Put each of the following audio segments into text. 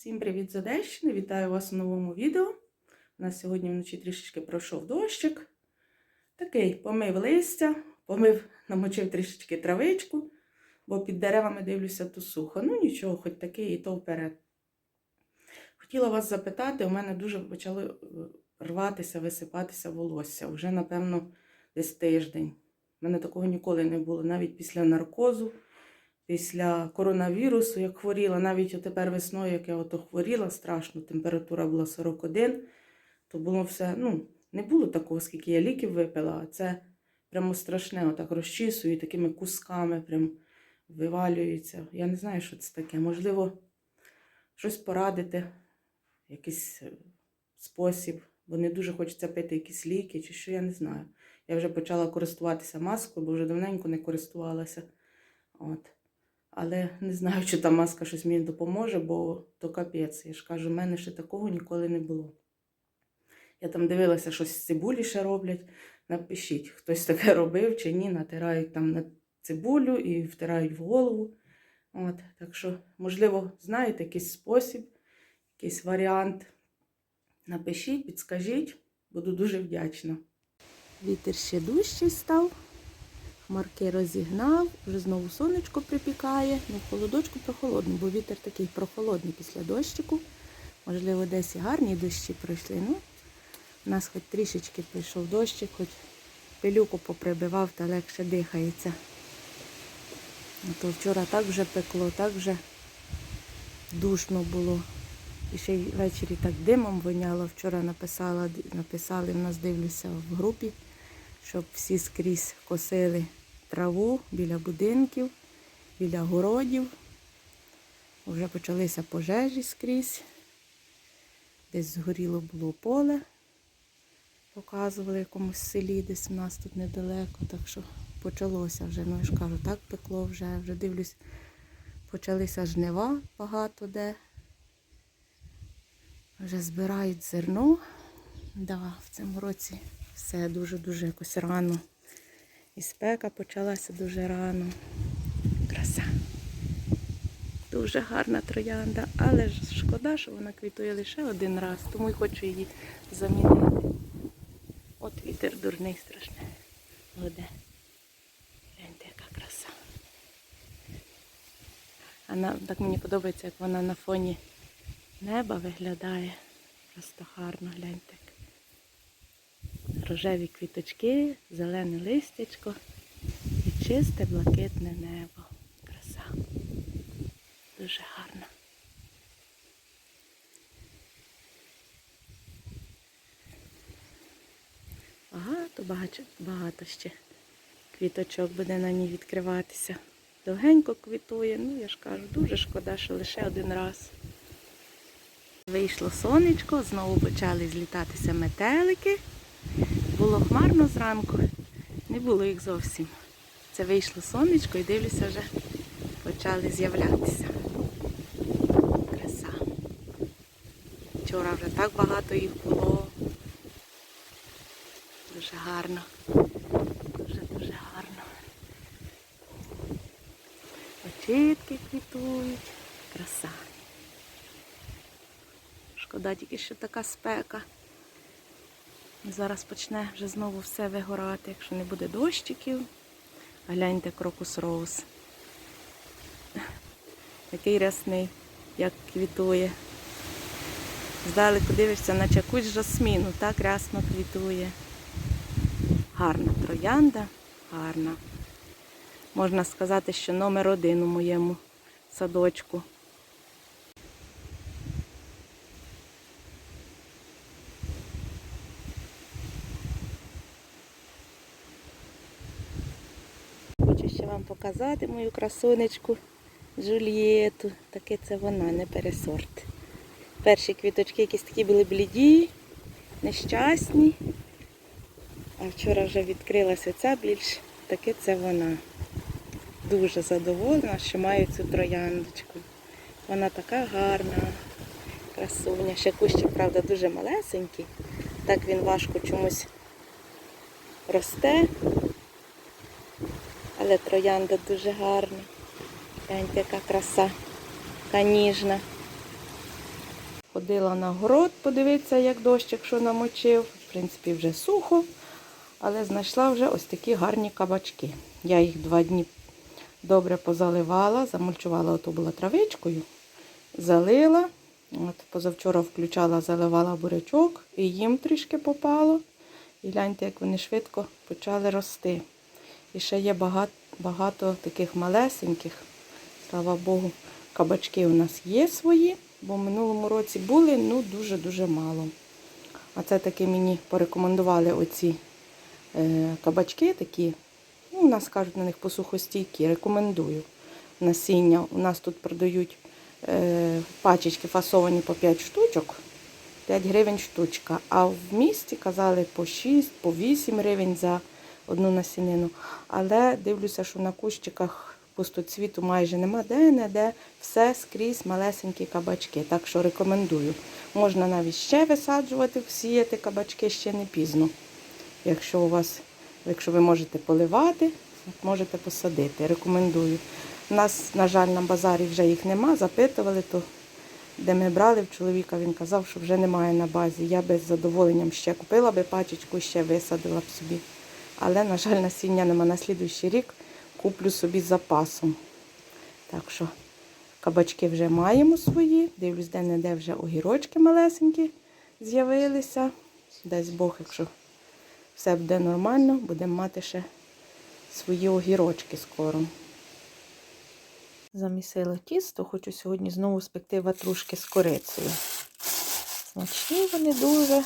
Всім привіт з Одещини! Вітаю вас у новому відео. У нас сьогодні вночі трішечки пройшов дощик. Такий помив листя, помив, намочив трішечки травичку, бо під деревами дивлюся то сухо. Ну нічого, хоч такий і то вперед. Хотіла вас запитати, у мене дуже почало е, рватися, висипатися волосся. Вже, напевно, десь тиждень. У мене такого ніколи не було, навіть після наркозу після коронавірусу, як хворіла, навіть тепер весною, як я ото хворіла страшно, температура була 41, то було все, ну, не було такого, скільки я ліків випила, а це прямо страшне, отак розчісую, такими кусками прям вивалюється. Я не знаю, що це таке. Можливо, щось порадити, якийсь е, спосіб, бо не дуже хочеться пити якісь ліки, чи що, я не знаю. Я вже почала користуватися маскою, бо вже давненько не користувалася. От. Але не знаю, чи та маска щось мені допоможе, бо то капець. Я ж кажу, в мене ще такого ніколи не було. Я там дивилася, щось з цибулі ще роблять. Напишіть, хтось таке робив чи ні, натирають там на цибулю і втирають в голову. От, Так що, можливо, знаєте якийсь спосіб, якийсь варіант. Напишіть, підскажіть, буду дуже вдячна. Вітер ще дужчий став. Хмарки розігнав, вже знову сонечко припікає. Ну, в холодочку прохолодно, бо вітер такий прохолодний після дощику. Можливо, десь і гарні дощі пройшли. Ну, у нас хоч трішечки прийшов дощик, хоч пилюку поприбивав та легше дихається. А то вчора так вже пекло, так вже душно було. І ще й ввечері так димом воняло. Вчора написала, написали в нас, дивлюся, в групі, щоб всі скрізь косили траву біля будинків, біля городів. Вже почалися пожежі скрізь. Десь згоріло було поле. Показували в якомусь селі, десь у нас тут недалеко. Так що почалося вже, ну я ж кажу, так пекло вже, вже дивлюсь, почалися жнива багато де. Вже збирають зерно. Да, в цьому році все дуже-дуже якось рано. І спека почалася дуже рано. Краса. Дуже гарна троянда, але ж шкода, що вона квітує лише один раз, тому й хочу її замінити. От вітер дурний страшний. Воде. Гляньте, яка краса. Вона, так мені подобається, як вона на фоні неба виглядає. Просто гарно, гляньте. Рожеві квіточки, зелене листячко і чисте блакитне небо. Краса. Дуже гарно. Багато, багато, багато ще квіточок буде на ній відкриватися. Довгенько квітує, ну я ж кажу, дуже шкода, що лише один раз. Вийшло сонечко, знову почали злітатися метелики. Було хмарно зранку, не було їх зовсім. Це вийшло сонечко і дивлюся, вже почали з'являтися. Краса. Вчора вже так багато їх було. Дуже гарно. Дуже-дуже гарно. Очітки квітують. Краса. Шкода тільки, що така спека. Зараз почне вже знову все вигорати, якщо не буде дощиків. Гляньте крокус роуз. Такий рясний, як квітує. Здалеку дивишся, наче якусь жасміну, так рясно квітує. Гарна троянда, гарна. Можна сказати, що номер один у моєму садочку. Хочу ще вам показати мою красунечку Джульєту. Таке це вона, не пересорт. Перші квіточки якісь такі були бліді, нещасні. А вчора вже відкрилася ця більш, таке це вона. Дуже задоволена, що маю цю трояндочку. Вона така гарна, красуня. Ще кущик, правда, дуже малесенький. Так він важко чомусь росте. Але троянда дуже гарна. Гляньте, яка краса, яка ніжна. Ходила на город, подивитися, як дощик що намочив. В принципі, вже сухо, але знайшла вже ось такі гарні кабачки. Я їх два дні добре позаливала, замульчувала ото була травичкою, залила. От, позавчора включала, заливала бурячок, і їм трішки попало. І гляньте, як вони швидко почали рости. І ще є багато, багато таких малесеньких. Слава Богу, кабачки у нас є свої, бо в минулому році були ну дуже-дуже мало. А це таки мені порекомендували оці е, кабачки такі. Ну, у нас кажуть на них посухостійкі, рекомендую. Насіння. У нас тут продають е, пачечки фасовані по 5 штучок. 5 гривень штучка. А в місті казали по 6, по 8 гривень за одну насінину. Але дивлюся, що на кущиках пустоцвіту майже нема де-не-де. Все скрізь малесенькі кабачки. Так що рекомендую. Можна навіть ще висаджувати, сіяти кабачки ще не пізно. Якщо у вас, якщо ви можете поливати, можете посадити. Рекомендую. У нас, на жаль, на базарі вже їх нема. Запитували, то де ми брали в чоловіка, він казав, що вже немає на базі. Я би з задоволенням ще купила би пачечку ще висадила б собі. Але, на жаль, насіння нема на слідуючий рік. Куплю собі запасом. Так що кабачки вже маємо свої. Дивлюсь, де-не-де вже огірочки малесенькі з'явилися. Дасть Бог, якщо все буде нормально, будемо мати ще свої огірочки скоро. Замісила тісто, хочу сьогодні знову спекти ватрушки з корицею. Смачні вони дуже.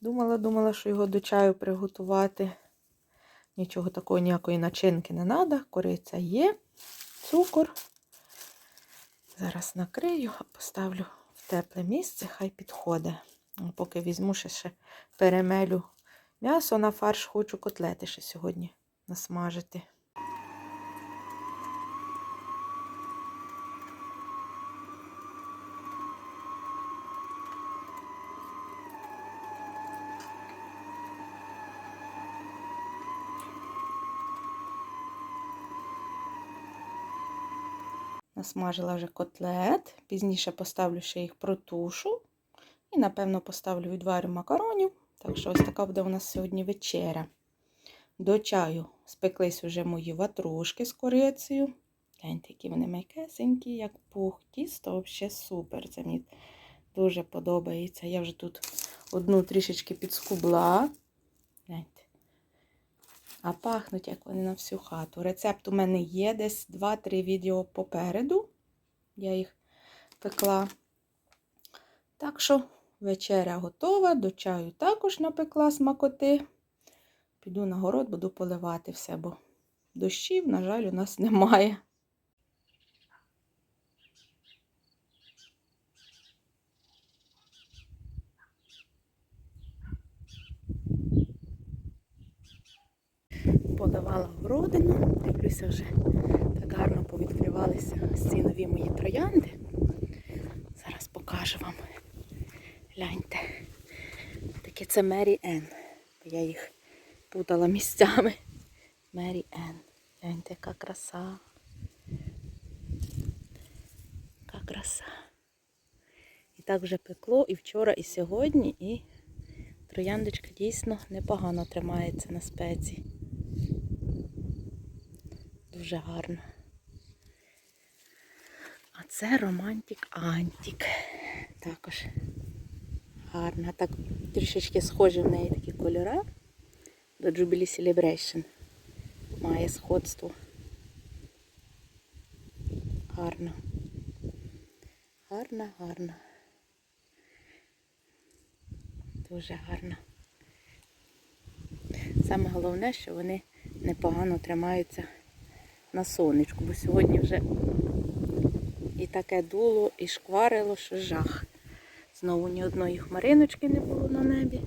Думала, думала, що його до чаю приготувати. Нічого такого, ніякої начинки не треба. Кориця є, цукор. Зараз накрию, поставлю в тепле місце, хай підходить. Поки візьму ще, ще перемелю м'ясо на фарш, хочу котлети ще сьогодні насмажити. Насмажила вже котлет. Пізніше поставлю ще їх протушу. І, напевно, поставлю відварю макаронів. Так що ось така буде у нас сьогодні вечеря. До чаю спеклись вже мої ватрушки з корицею. Гляньте, які вони м'якесенькі, як пух. Тісто взагалі супер. Це мені дуже подобається. Я вже тут одну трішечки підскубла. А пахнуть, як вони на всю хату. Рецепт у мене є десь 2-3 відео попереду. Я їх пекла. Так що вечеря готова, до чаю також напекла смакоти. Піду на город, буду поливати все, бо дощів, на жаль, у нас немає. Подавала городину, дивлюся, вже так гарно повідкривалися ці нові мої троянди. Зараз покажу вам. Гляньте. Таке це Мері Енн. Я їх путала місцями. Мері Енн. Гляньте, яка краса. Яка краса. І так вже пекло і вчора, і сьогодні, і трояндочка дійсно непогано тримається на спеці. Дуже гарно. А це романтик Антік. Також гарна. Так трішечки схожі в неї такі кольори. До Jubilee Celebration. Має сходство. Гарно. Гарна, гарна. Дуже гарно. Саме головне, що вони непогано тримаються на сонечку, бо сьогодні вже і таке дуло, і шкварило, що жах. Знову ні одної хмариночки не було на небі.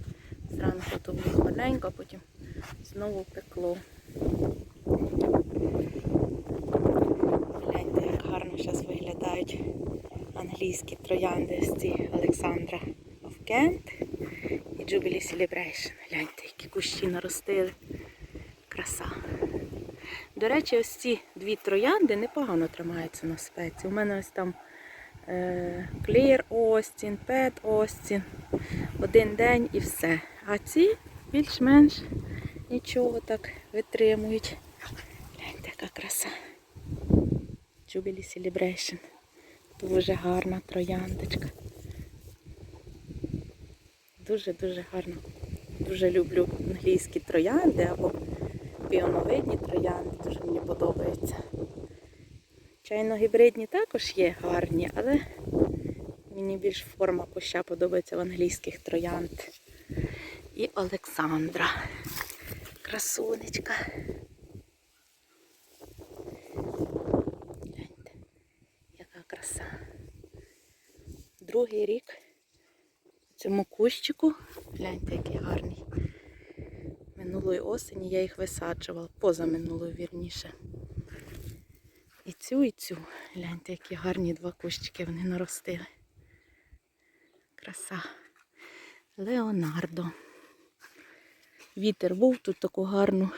Зранку то було хмарненько, а потім знову пекло. Гляньте, як гарно зараз виглядають англійські троянди ось ці Олександра Kent і Jubilee Celebration. Гляньте, які кущі наростили. Краса. До речі, ось ці дві троянди непогано тримаються на спеці. У мене ось там е, Clear Остін, Pet Остін. Один день і все. А ці більш-менш нічого так витримують. Гляньте, яка краса. Jubilee Celebration. Дуже гарна трояндочка. Дуже-дуже гарно. Дуже люблю англійські троянди або піоновидні троянди. Дуже мені подобаються. Чайно-гібридні також є гарні, але мені більш форма куща подобається в англійських троянд. І Олександра. Красунечка. Гляньте, яка краса. Другий рік цьому кущику. Гляньте, який гарний. Минулої осені я їх висаджувала, позаминулої вірніше. І цю, і цю. Гляньте, які гарні два кущики вони наростили. Краса. Леонардо. Вітер був тут таку гарну.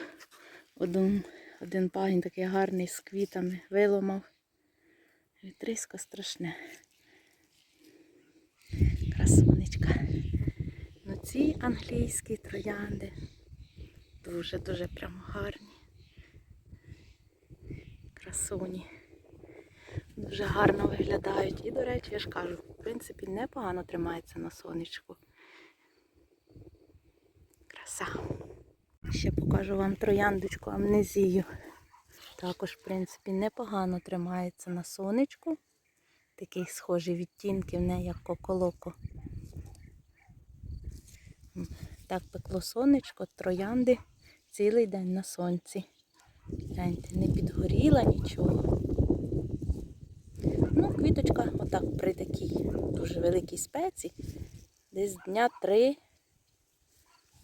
Один, один пагін такий гарний з квітами виломав. Вітрисько страшне. Красунечка. Ну ці англійські троянди дуже-дуже прямо гарні. Красуні. Дуже гарно виглядають. І, до речі, я ж кажу, в принципі, непогано тримається на сонечку. Краса. Ще покажу вам трояндочку амнезію. Також, в принципі, непогано тримається на сонечку. Такий схожий відтінки в неї, як коколоко. Так пекло сонечко, троянди цілий день на сонці. Гляньте, не підгоріла нічого. Ну, квіточка, отак при такій дуже великій спеці, десь дня три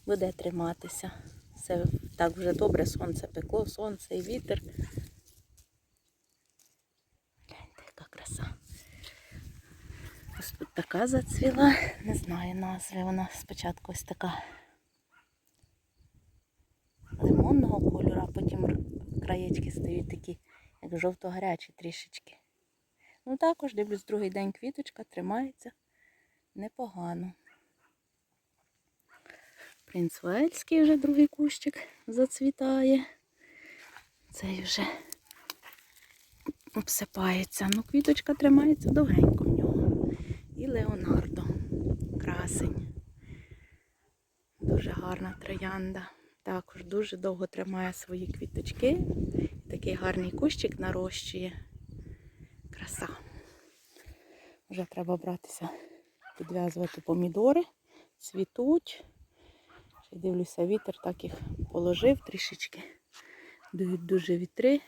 буде триматися. Все так вже добре, сонце пекло, сонце і вітер. Гляньте, яка краса. Ось тут така зацвіла, не знаю назви, вона спочатку ось така потім краєчки стають такі, як жовто-гарячі трішечки. Ну також дивлюсь, другий день квіточка тримається непогано. Принц Уельський вже другий кущик зацвітає. Цей вже обсипається. Ну, квіточка тримається довгенько в нього. І Леонардо. Красень. Дуже гарна троянда. Також дуже довго тримає свої квіточки. Такий гарний кущик нарощує. Краса. Вже треба братися, підв'язувати помідори. Цвітуть. Дивлюся, вітер так їх положив трішечки. Дують дуже вітри.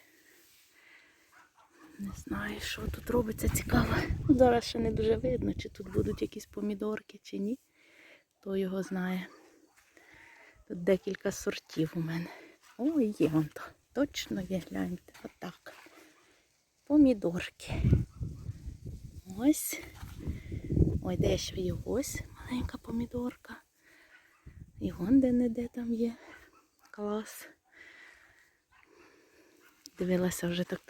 Не знаю, що тут робиться цікаво. Зараз ще не дуже видно, чи тут будуть якісь помідорки, чи ні. Хто його знає. Тут декілька сортів у мене. Ой, є вон то. Точно є, гляньте. Отак. Помідорки. Ось. Ой, де ще є ось маленька помідорка. І вон де-не-де там є. Клас. Дивилася вже тут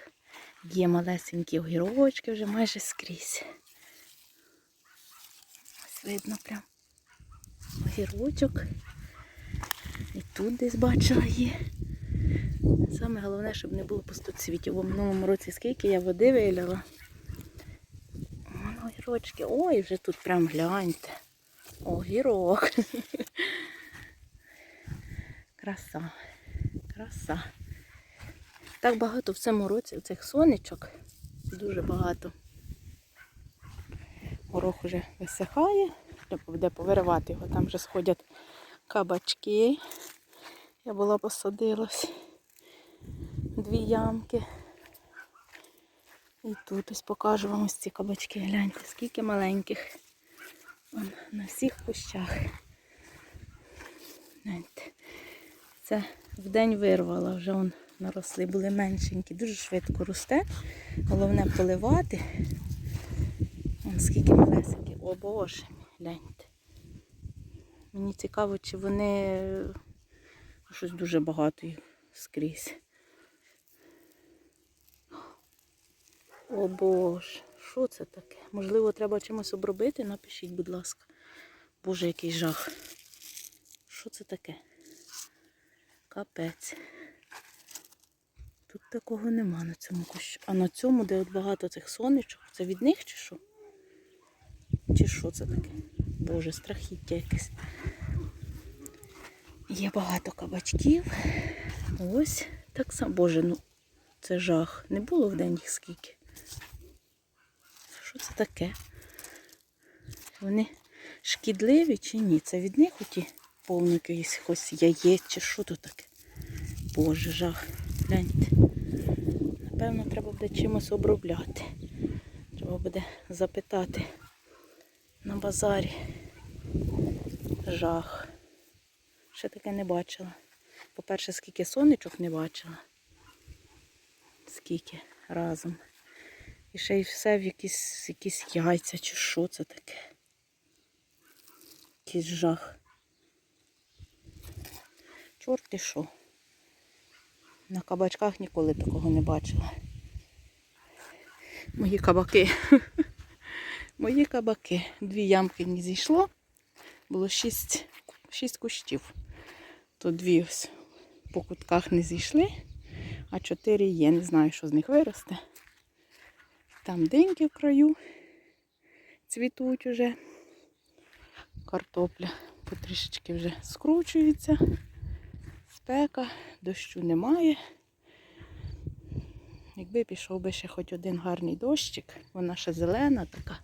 є малесенькі огірочки вже майже скрізь. Ось видно прям огірочок. І тут десь бачила є. Саме головне, щоб не було пустоцвітів. Бо в минулому році скільки я води виляла. Огірочки. Ой, вже тут прям гляньте. Огірок. Краса. Краса. Так багато в цьому році цих сонечок. Дуже багато. Горох уже висихає. Треба буде повиривати його. Там вже сходять кабачки. Я була посадилась. Дві ямки. І тут ось покажу вам ось ці кабачки. Гляньте, скільки маленьких. Вон, на всіх кущах. Гляньте. Це в день вирвала, вже вон наросли, були меншенькі, дуже швидко росте. Головне поливати. Вон скільки малесеньких. О боже, гляньте. Мені цікаво, чи вони щось дуже багато їх скрізь. О боже, Що це таке? Можливо, треба чимось обробити? Напишіть, будь ласка. Боже, який жах. Що це таке? Капець. Тут такого нема на цьому кущу. А на цьому, де от багато цих сонечок, це від них чи що? Чи що це таке? Боже, страхіття якесь. Є багато кабачків. Ось так само. Боже, ну це жах. Не було в день їх скільки. Що це таке? Вони шкідливі чи ні? Це від них оті повники якихось яєць чи що тут таке? Боже, жах. Гляньте. Напевно, треба буде чимось обробляти. Треба буде запитати на базарі. Жах. Ще таке не бачила. По-перше, скільки сонечок не бачила. Скільки разом. І ще й все в якісь, якісь яйця чи що це таке. Якийсь жах. Чорти що. На кабачках ніколи такого не бачила. Мої кабаки. Мої кабаки. Дві ямки не зійшло. Було шість, шість кущів. То дві ось по кутках не зійшли, а чотири є. Не знаю, що з них виросте. Там диньки в краю цвітуть уже. Картопля потрішечки вже скручується. Спека, дощу немає. Якби пішов би ще хоч один гарний дощик, вона ще зелена така.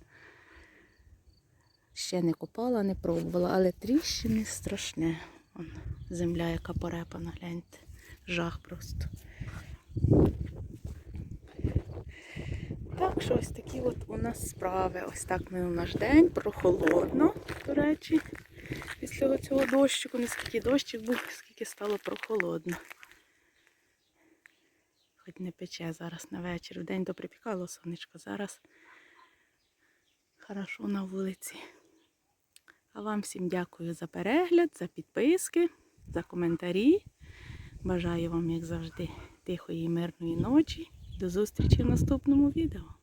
Ще не копала, не пробувала, але тріщини страшне. Вон, земля, яка порепана, гляньте. Жах просто. Так що ось такі от у нас справи. Ось так ми у наш день. Прохолодно, до речі. Після цього дощику, не скільки дощик був, скільки стало прохолодно. Хоч не пече зараз на вечір. Вдень то припікало сонечко. Зараз хорошо на вулиці. А вам всім дякую за перегляд, за підписки, за коментарі. Бажаю вам, як завжди, тихої і мирної ночі. До зустрічі в наступному відео.